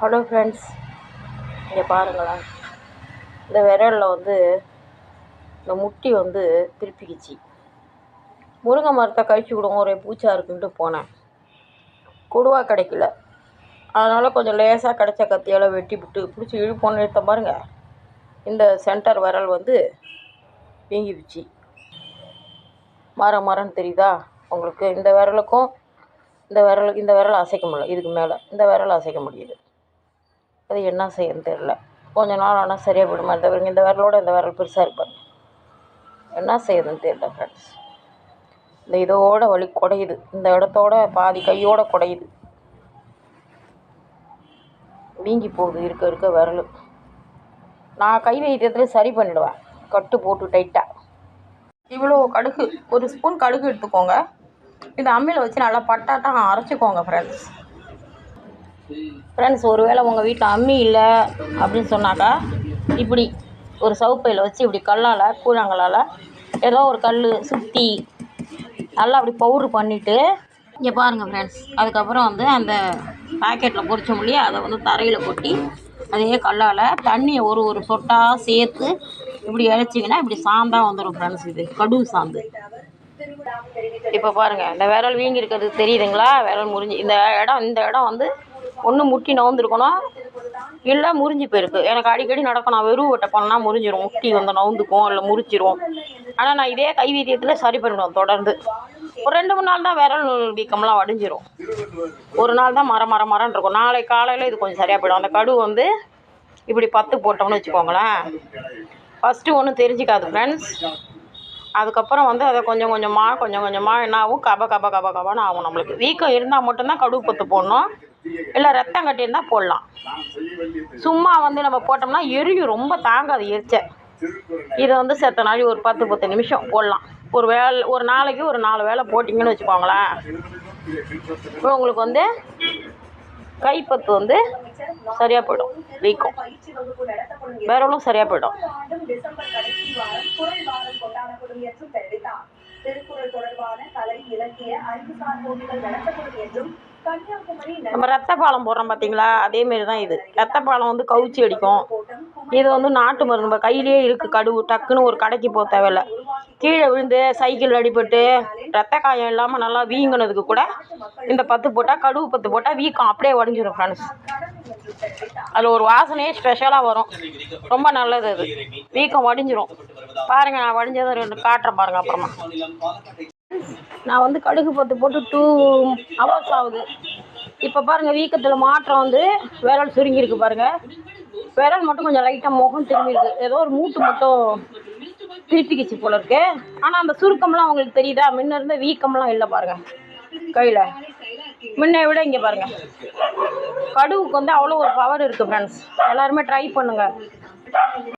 Hello friends இங்கே பாருங்களேன். இந்த விரலில் வந்து இந்த முட்டி வந்து திருப்பிக்கிச்சு. முருங்கை மரத்தை கழிச்சு விடுங்க ஒரே பூச்சா இருக்குன்ட்டு போனேன். கொடுவா கிடைக்கல. அதனால் கொஞ்சம் லேசாக கிடைச்ச கத்தியால் வெட்டி விட்டு பிடிச்சி இழுப்போன்னு எடுத்த பாருங்க. இந்த சென்டர் விரல் வந்து வீங்கிடுச்சு. மரம் மரம்னு தெரியுதா? உங்களுக்கு இந்த விரலுக்கும் இந்த விரலுக்கு இந்த விரல் அசைக்க முடியல. இதுக்கு மேலே இந்த விரல் அசைக்க முடியுது. அது என்ன செய்யன்னு தெரில கொஞ்ச நாள் ஆனால் சரியாக போயிடுமா இந்த விரல் இந்த விரலோட இந்த விரல் பெருசாக இருப்பாங்க என்ன செய்யுதுன்னு தெரியல ஃப்ரெண்ட்ஸ் இந்த இதோட வலி குடையுது. இந்த இடத்தோட பாதி கையோட குடையுது. வீங்கி போகுது இருக்க இருக்க விரல். நான் கை வைத்தியத்தில் சரி பண்ணிடுவேன். கட்டு போட்டு டைட்டாக இவ்வளோ கடுகு ஒரு ஸ்பூன் கடுகு எடுத்துக்கோங்க. இந்த அம்மியில் வச்சு நல்லா பட்டாட்டாக அரைச்சிக்கோங்க ஃப்ரெண்ட்ஸ் ஃப்ரெண்ட்ஸ் ஒருவேளை உங்கள் வீட்டில் அம்மி இல்லை அப்படின்னு சொன்னாக்கா இப்படி ஒரு சவுப்பையில் வச்சு இப்படி கல்லால் கூழாங்கல்லால் ஏதோ ஒரு கல் சுற்றி நல்லா அப்படி பவுட்ரு பண்ணிவிட்டு இங்கே பாருங்கள் ஃப்ரெண்ட்ஸ் அதுக்கப்புறம் வந்து அந்த பாக்கெட்டில் பொரிச்சோம் இல்லையா அதை வந்து தரையில் கொட்டி அதே கல்லால் தண்ணியை ஒரு ஒரு சொட்டாக சேர்த்து இப்படி இழைச்சிங்கன்னா இப்படி சாந்தாக வந்துடும் ஃப்ரெண்ட்ஸ் இது கடுகு சாந்து. இப்போ பாருங்கள் இந்த விரல் வீங்கி இருக்கிறது தெரியுதுங்களா? விரல் முறிஞ்சு இந்த இடம் இந்த இடம் வந்து ஒன்று முட்டி நவுந்துருக்கணும் இல்லை முறிஞ்சு போயிருக்கு. எனக்கு அடிக்கடி நடக்கும் நான் வெறும் வெட்ட பண்ணால் முறிஞ்சிரும். முட்டி வந்து நவுந்துக்கும் இல்லை முறிச்சிரும். ஆனால் நான் இதே கைவீதியத்தில் சரி பண்ணிடுவோம் தொடர்ந்து. ஒரு ரெண்டு மூணு நாள் தான் விரல் வீக்கம்லாம் வடிஞ்சிரும். ஒரு நாள் தான் மரம் மர மரம் இருக்கும். நாளை காலையில் இது கொஞ்சம் சரியாக போயிடும். அந்த கடுவு வந்து இப்படி பத்து போட்டோம்னு வச்சுக்கோங்களேன். ஃபஸ்ட்டு ஒன்றும் தெரிஞ்சிக்காது ஃப்ரெண்ட்ஸ் அதுக்கப்புறம் வந்து அதை கொஞ்சம் கொஞ்சமாக கொஞ்சம் கொஞ்சமாக என்ன ஆகும் கப கப கப கபன்னு ஆகும் நம்மளுக்கு. வீக்கம் இருந்தால் மட்டும்தான் கடுகு பத்து போடணும். இல்லை ரத்தம் கட்டியிருந்தால் போடலாம். சும்மா வந்து நம்ம போட்டோம்னா எரியும். ரொம்ப தாங்காது எரிச்ச இதை வந்து செத்த நாளி ஒரு பத்து பத்து நிமிஷம் போடலாம். ஒரு வேலை ஒரு நாளைக்கு ஒரு நாலு வேளை போட்டிங்கன்னு வச்சுக்கோங்களேன். இப்போ உங்களுக்கு வந்து கைப்பத்து வந்து சரியாக போயிடும். வீக்கம். விரலும் சரியாக போயிடும். போட்டிகள் நடத்தப்படும் என்றும் நம்ம ரத்த பாலம் போடுறோம் பார்த்தீங்களா அதேமாரி தான் இது. ரத்த பாலம் வந்து கவுச்சி அடிக்கும். இது வந்து நாட்டு மருந்து. நம்ம கையிலேயே இருக்குது கடுகு. டக்குன்னு ஒரு கடைக்கு போக தேவையில்ல. கீழே விழுந்து சைக்கிள் அடிபட்டு ரத்த காயம் இல்லாமல் நல்லா வீங்கினதுக்கு கூட இந்த பத்து போட்டால் கடுகு பத்து போட்டால் வீக்கம் அப்படியே உடஞ்சிரும் ஃப்ரெண்ட்ஸ் அதில் ஒரு வாசனையே ஸ்பெஷலாக வரும். ரொம்ப நல்லது அது. வீக்கம் உடஞ்சிரும். பாருங்கள் நான் உடஞ்சதை ரெண்டு காட்டுறேன் பாருங்கள் அப்புறமா. நான் வந்து கடுகு பத்து போட்டு டூ ஹவர்ஸ் ஆகுது. இப்போ பாருங்கள் வீக்கத்தில் மாற்றம் வந்து விரல் சுருங்கியிருக்கு பாருங்கள் விரல் மட்டும் கொஞ்சம் லைட்டாக முகம் திரும்பியிருக்கு. ஏதோ ஒரு மூட்டு மட்டும் திருப்பிக்கிச்சு போல இருக்கு. ஆனால் அந்த சுருக்கம்லாம் உங்களுக்கு தெரியுதா? முன்ன இருந்த வீக்கம்லாம் இல்லை பாருங்கள் கையில். முன்ன விட இங்கே பாருங்கள் கடுவுக்கு வந்து அவ்வளோ ஒரு பவர் இருக்குது ஃப்ரெண்ட்ஸ் எல்லாருமே ட்ரை பண்ணுங்கள்